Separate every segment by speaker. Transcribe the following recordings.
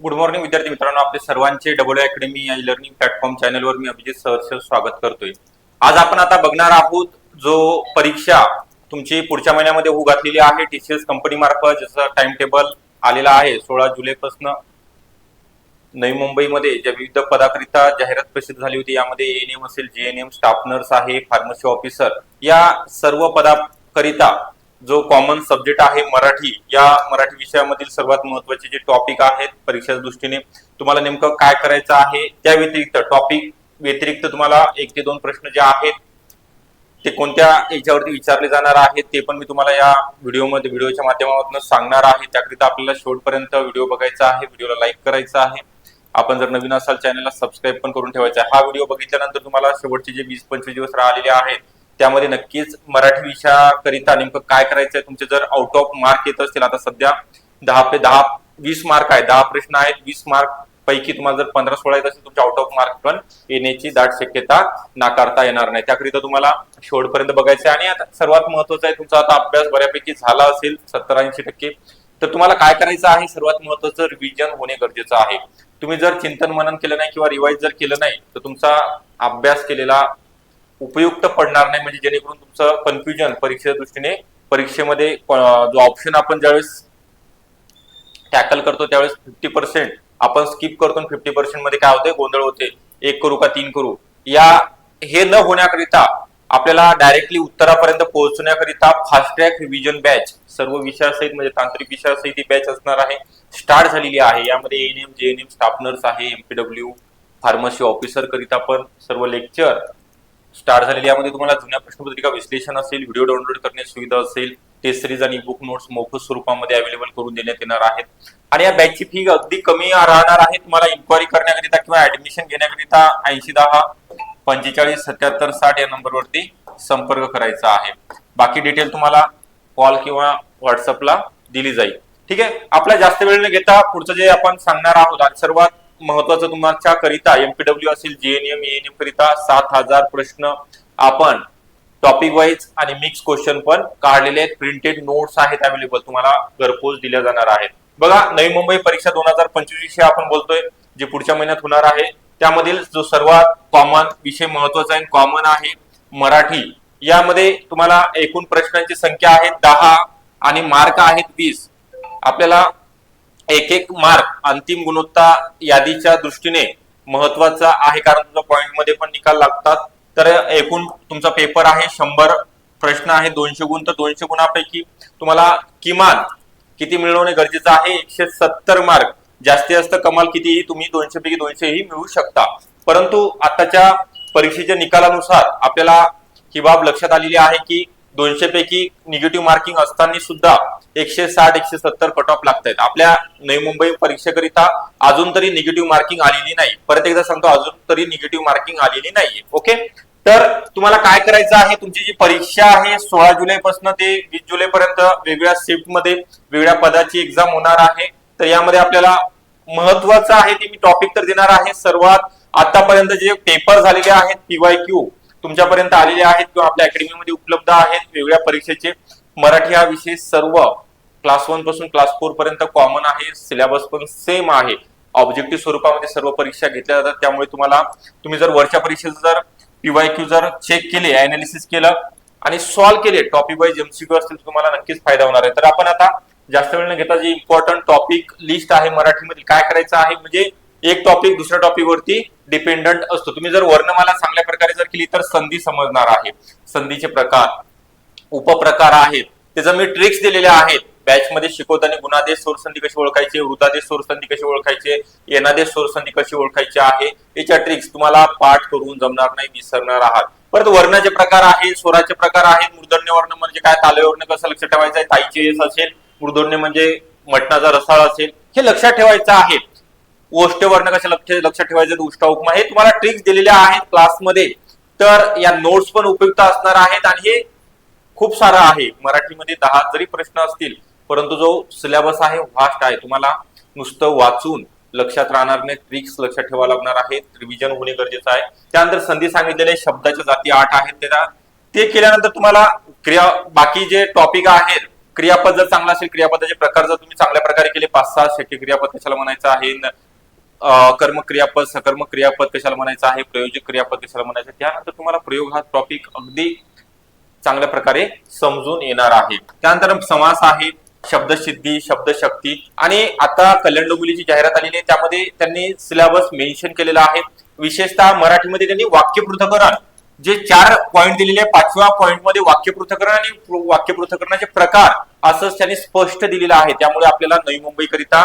Speaker 1: Good morning विद्यार्थी मित्रांनो. आपले सर्वांचे डबल अकॅडमी या लर्निंग प्लॅटफॉर्म चॅनलवर मी अभिजित सहर्ष स्वागत करतोय. आज आपण आता बघणार आहोत जो परीक्षा तुमची पुढच्या महिन्यामध्ये होऊ घातलेली आहे. टीसीएस कंपनी मार्फत ज्याचं टाइम टेबल आलेला आहे सोळा जुलैपासून नवी मुंबईमध्ये ज्या विविध पदाकरिता जाहिरात प्रसिद्ध झाली होती यामध्ये एएनएम असेल जेएनएम स्टाफ नर्स आहे फार्मसी ऑफिसर या सर्व पदाकरिता जो कॉमन सब्जेक्ट आहे मराठी या मराठी विषयामधील सर्वात महत्त्वाचे जे टॉपिक आहेत परीक्षेच्या दृष्टीने तुम्हाला नेमकं काय करायचं आहे? त्या व्यतिरिक्त टॉपिक व्यतिरिक्त तुम्हाला एक ते दोन प्रश्न जे आहेत ते कोणत्या याच्यावरती विचारले जाणार आहेत ते पण मी तुम्हाला या व्हिडिओमध्ये व्हिडिओच्या माध्यमातून सांगणार आहे. त्याकरिता आपल्याला शेवटपर्यंत व्हिडिओ बघायचा आहे व्हिडिओला लाईक करायचा आहे. आपण जर नवीन असाल चॅनलला सबस्क्राईब पण करून ठेवायचा आहे. हा व्हिडिओ बघितल्यानंतर तुम्हाला शेवटचे जे वीस पंचवीस दिवस राहिलेले आहेत त्यामध्ये नक्कीच मराठी विषयाकरिता नेमकं काय करायचं आहे तुमचे जर आउट ऑफ मार्क येत असतील आता सध्या दहा पे दहा वीस मार्क आहे दहा प्रश्न आहेत. वीस मार्क पैकी तुम्हाला जर पंधरा सोळा येत असेल तुमचे आउट ऑफ मार्क पण येण्याची दाट शक्यता नाकारता येणार नाही. त्याकरिता तुम्हाला शेवटपर्यंत बघायचं आहे आणि आता सर्वात महत्वाचं आहे तुमचा आता अभ्यास बऱ्यापैकी झाला असेल सत्तर ऐंशी टक्के. तर तुम्हाला काय करायचं आहे? सर्वात महत्वाचं रिव्हिजन होणे गरजेचं आहे. तुम्ही जर चिंतन मनन केलं नाही किंवा रिवाईज जर केलं नाही तर तुमचा अभ्यास केलेला उपयुक्त पडणार नाही म्हणजे जेणेकरून तुमचं कन्फ्युजन परीक्षेच्या दृष्टीने परीक्षेमध्ये जो ऑप्शन आपण ज्यावेळेस टॅकल करतो त्यावेळेस फिफ्टी पर्सेंट आपण स्किप करतो फिफ्टी पर्सेंटमध्ये काय होते गोंधळ होते एक करू का तीन करू? या हे न होण्याकरिता आपल्याला डायरेक्टली उत्तरापर्यंत पोहोचण्याकरिता फास्ट ट्रॅक रिव्हिजन बॅच सर्व विषयासहित म्हणजे तांत्रिक विषयासहित ही बॅच असणार आहे. स्टार्ट झालेली आहे. यामध्ये एएनएम जेएनएम स्टाफ नर्स आहे एमपीडब्ल्यू फार्मसी ऑफिसर करिता पण सर्व लेक्चर स्टार्ट झालेली यामध्ये तुम्हाला जुन्या प्रश्नपत्रिका विश्लेषण असेल व्हिडिओ डाउनलोड करण्याची सुविधा असेल टेस्ट सिरीज आणि बुक नोट्स मोफत स्वरूपामध्ये अवेलेबल करून देण्यात येणार आहेत. आणि या बॅचची फी अगदी कमी राहणार आहे. तुम्हाला इन्क्वायरी करण्याकरिता किंवा ऍडमिशन घेण्याकरिता ऐंशी दहा पंचेचाळीस सत्याहत्तर साठ या नंबरवरती संपर्क करायचा आहे. बाकी डिटेल तुम्हाला कॉल किंवा व्हॉट्सअपला दिली जाईल. ठीक आहे? आपला जास्त वेळ न घेता पुढचं जे आपण सांगणार आहोत आणि सर्वात महत्वाचं तुमच्या करिता एमपीडब्ल्यू असेल जीएनएम एएनएम करिता सात हजार प्रश्न आपण टॉपिक वाईज आणि मिक्स क्वेश्चन पण काढलेले आहेत. प्रिंटेड नोट्स आहेत अवेलेबल तुम्हाला घरपोच दिल्या जाणार आहेत. बघा नवी मुंबई परीक्षा दोन हजार पंचवीस आपण बोलतोय जे पुढच्या महिन्यात होणार आहे. त्यामधील जो सर्वात कॉमन विषय महत्त्वाचा आहे कॉमन आहे मराठी. यामध्ये तुम्हाला एकूण प्रश्नांची संख्या आहे दहा आणि मार्क आहेत वीस. आपल्याला एक एक मार्क अंतिम गुणवत्ता यादीच्या दृष्टीने महत्त्वाचा आहे. कारण तुमचा पॉइंटमध्ये पण निकाल लागतात. तर एकूण तुमचा पेपर आहे शंभर प्रश्न आहे दोनशे गुण. तर दोनशे गुणापैकी तुम्हाला किमान किती मिळवणे गरजेचं आहे? एकशे सत्तर मार्क. जास्तीत जास्त कमाल कितीही तुम्ही दोनशे पैकी दोनशेही मिळू शकता. परंतु आताच्या परीक्षेच्या निकालानुसार आपल्याला ही बाब लक्षात आलेली आहे की दोनशे पैकी निगेटिव्ह मार्किंग असताना सुद्धा एकशे साठ एकशे सत्तर कट ऑफ लागत आहेत आपल्या नवी मुंबई परीक्षेकरिता अजून तरी निगेटिव्ह मार्किंग आलेली नाही. परत एकदा सांगतो अजून तरी निगेटिव्ह मार्किंग आलेली नाहीये. ओके तर तुम्हाला काय करायचं आहे? तुमची जी परीक्षा आहे सोळा जुलै पासून ते वीस जुलै पर्यंत वेगळ्या शिफ्टमध्ये वेगळ्या पदाची एक्झाम होणार आहे. तर यामध्ये आपल्याला महत्वाचं आहे ते मी टॉपिक तर देणार आहे. सर्वात आतापर्यंत जे पेपर झालेले आहेत पीवाय क्यू तुमच्यापर्यंत आलेले आहेत किंवा आपल्या अकॅडमीमध्ये उपलब्ध आहेत वेगळ्या परीक्षेचे. मराठी हा विषय सर्व क्लास वनपासून क्लास फोर पर्यंत कॉमन आहे. सिलेबस पण सेम आहे. ऑब्जेक्टिव्ह स्वरूपामध्ये सर्व परीक्षा घेतल्या जातात. त्यामुळे तुम्हाला तुम्ही जर वरच्या परीक्षेचं जर पीवाय क्यू जर चेक केले अनालिसिस केलं आणि सॉल्व्ह केले टॉपिक वाईज एमसीक्यू असतील तुम्हाला नक्कीच फायदा होणार आहे. तर आपण आता जास्त वेळ न घेता जे इम्पॉर्टंट टॉपिक लिस्ट आहे मराठीमध्ये काय करायचं आहे? म्हणजे एक टॉपिक दुसऱ्या टॉपिक वरती डिपेंडंट असतो. तुम्ही जर वर्णमाला चांगल्या प्रकारे जर केली तर संधी समजणार आहे. संधीचे प्रकार उपप्रकार आहेत. त्याचं मी ट्रिक्स दिलेल्या आहेत बॅच मध्ये शिकवताना गुणादेश स्वरसंधी कशी ओळखायचे वृतादेश स्वरसंधी कशी ओळखायचे येणादेश स्वरसंधी कशी ओळखायची आहे याच्या ट्रिक्स तुम्हाला पाठ करून जमणार नाही विसरणार आहात. परत वर्णाचे प्रकार आहेत स्वराचे प्रकार आहेत मूर्धन्य वर्ण म्हणजे काय तालव्य वर्ण कसं लक्षात ठेवायचं आहे ताईचे यश असेल मूर्धन्य म्हणजे मटणाचा रसाळ असेल हे लक्षात ठेवायचं आहे. ओष्ट वर्ण कशा लक्ष लक्षात ठेवायचे उष्टा उपमा हे तुम्हाला ट्रिक्स दिलेल्या आहेत क्लासमध्ये तर या नोट्स पण उपयुक्त असणार आहेत आणि हे खूप सारं आहे. मराठीमध्ये दहा जरी प्रश्न असतील परंतु जो सिलेबस आहे व्हास्ट आहे. तुम्हाला नुसतं वाचून लक्षात राहणार नाही ट्रिक्स लक्षात ठेवावं लागणार आहे. रिव्हिजन होणे गरजेचं आहे. त्यानंतर संधी सांगितलेले शब्दाच्या जाती आठ आहेत. त्याला ते केल्यानंतर तुम्हाला क्रिया बाकी जे टॉपिक आहेत क्रियापद जर चांगला असेल क्रियापदाचे प्रकार जर तुम्ही चांगल्या प्रकारे केले पाच सहा शक्य क्रियापद कशाला म्हणायचं आहे? कर्म क्रियापद सकर्म क्रियापद कशाला म्हणायचं आहे? प्रयोजक क्रियापद कशाला म्हणायचं त्यानंतर तुम्हाला प्रयोग हा टॉपिक अगदी चांगल्या प्रकारे समजून येणार आहे. त्यानंतर समास आहे शब्दसिद्धी शब्दशक्ती आणि आता कल्याण डोंबिवलीची जाहिरात आलेली आहे. त्यामध्ये त्यांनी सिलेबस मेन्शन केलेला आहे. विशेषतः मराठीमध्ये त्यांनी वाक्य पृथक्करण जे चार पॉईंट दिलेले आहे पाचव्या पॉईंटमध्ये वाक्य पृथक्करण आणि वाक्य पृथक्करणाचे प्रकार असंच त्यांनी स्पष्ट दिलेलं आहे. त्यामुळे आपल्याला नवी मुंबईकरिता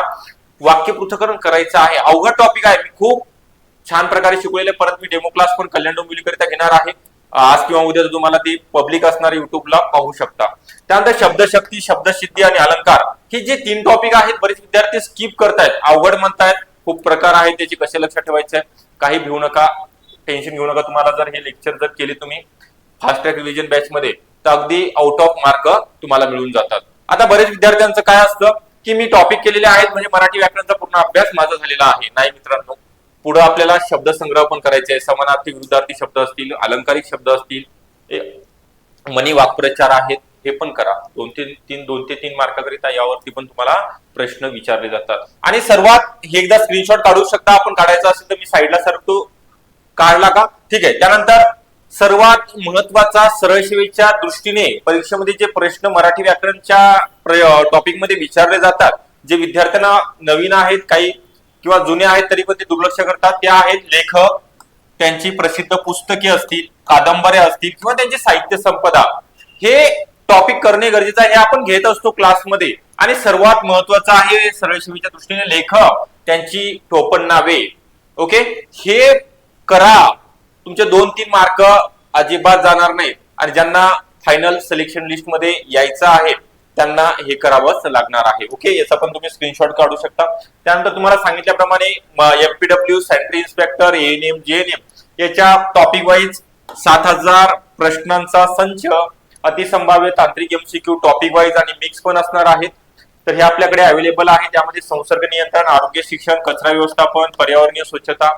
Speaker 1: वाक्य पृथक्करण करायचं आहे. अवघड टॉपिक आहे. मी खूप छान प्रकारे शिकवलेले परत मी डेमो क्लास पण कल्याण डोंबिवलीकरिता घेणार आहे. आज किंवा उद्या तुम्हाला ती पब्लिक असणार युट्यूबला पाहू शकता. त्यानंतर शब्दशक्ती शब्दसिद्धी आणि अलंकार हे जे तीन टॉपिक आहेत बरेच विद्यार्थी स्किप करतायत. अवघड म्हणतायत खूप प्रकार आहेत त्याचे कसे लक्षात ठेवायचे काही भिवू नका टेन्शन घेऊ नका. तुम्हाला जर हे लेक्चर जर केले तुम्ही फास्ट ट्रॅक रिव्हिजन बॅच मध्ये तर अगदी आउट ऑफ मार्क तुम्हाला मिळून जातात. आता बरेच विद्यार्थ्यांचं काय असतं की मी टॉपिक केलेले आहेत म्हणजे मराठी व्याकरणाचा पूर्ण अभ्यास माझा झालेला आहे. नाही मित्रांनो पुढे आपल्याला शब्दसंग्रह पण करायचे आहे. समानार्थी विरुद्धार्थी शब्द असतील अलंकारिक शब्द असतील मनी वाक्प्रचार आहेत हे पण करा. दोन ते तीन दोन ते तीन मार्काकरिता यावरती पण तुम्हाला प्रश्न विचारले जातात. आणि सर्वात हे एकदा स्क्रीनशॉट काढू शकता आपण काढायचा असेल तर मी साईडला सरकतो. काढला का? ठीक आहे. त्यानंतर सर्वात महत्त्वाचा सरळ सेवेच्या दृष्टीने परीक्षेमध्ये जे प्रश्न मराठी व्याकरणच्या टॉपिकमध्ये विचारले जातात जे विद्यार्थ्यांना नवीन आहेत काही किंवा जुने आहेत तरी पण ते दुर्लक्ष करतात. त्या आहेत लेखक त्यांची प्रसिद्ध पुस्तके असतील कादंबऱ्या असतील किंवा त्यांची साहित्य संपदा. हे टॉपिक करणे गरजेचं आहे हे आपण घेत असतो क्लासमध्ये आणि सर्वात महत्वाचं आहे सरळ दृष्टीने लेखक त्यांची टोपण नावे. ओके हे करा. तुमचे दोन तीन मार्क अजिबात जाणार नाहीत. आणि ज्यांना फायनल सिलेक्शन लिस्टमध्ये यायचं आहे त्यांना हे करावंच लागणार आहे. ओके याचा पण तुम्ही स्क्रीनशॉट काढू शकता. त्यानंतर तुम्हाला सांगितल्याप्रमाणे MPW sanitary inspector ANM JNM याच्या टॉपिक वाईज सात हजार प्रश्नांचा संच अतिसंभाव्य तांत्रिक एमसीक्यू टॉपिक वाईज आणि मिक्स पण असणार आहेत. तर हे आपल्याकडे अवेलेबल आहे. त्यामध्ये संसर्ग नियंत्रण आरोग्य शिक्षण कचरा व्यवस्थापन पर्यावरणीय स्वच्छता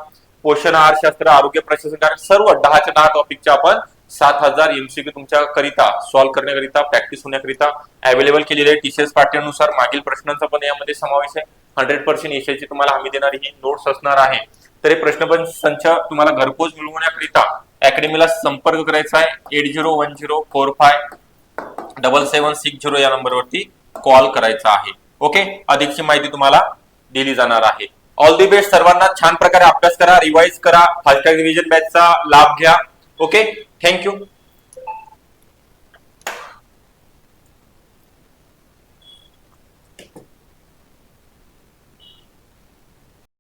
Speaker 1: पोषण आहारशास्त्र आरोग्य प्रशासन सर्व दहाच्या दहा टॉपिकच्या आपण सात हजार एमसीक्यू तुमच्या करिता सॉल्व्ह करण्याकरिता प्रॅक्टिस होण्याकरिता अवेलेबल केलेले आहे टीसीएस पॅटर्ननुसार मागील प्रश्नांचा पण यामध्ये समावेश आहे. हंड्रेड पर्सेंट यशाची तुम्हाला हमी देणारी ही नोट्स असणार आहे. तर हे प्रश्न पण संच तुम्हाला घरपोच मिळवण्याकरिता अकॅडमीला संपर्क करायचा आहे. Eight zero one zero four five double seven six zero या नंबरवरती कॉल करायचा आहे. ओके अधिकची माहिती तुम्हाला दिली जाणार आहे. ऑल दी बेस्ट सर्वांना छान प्रकारे अभ्यास करा रिवाइज करा. फास्ट रिव्हिजन बॅचचा लाभ घ्या. Okay thank you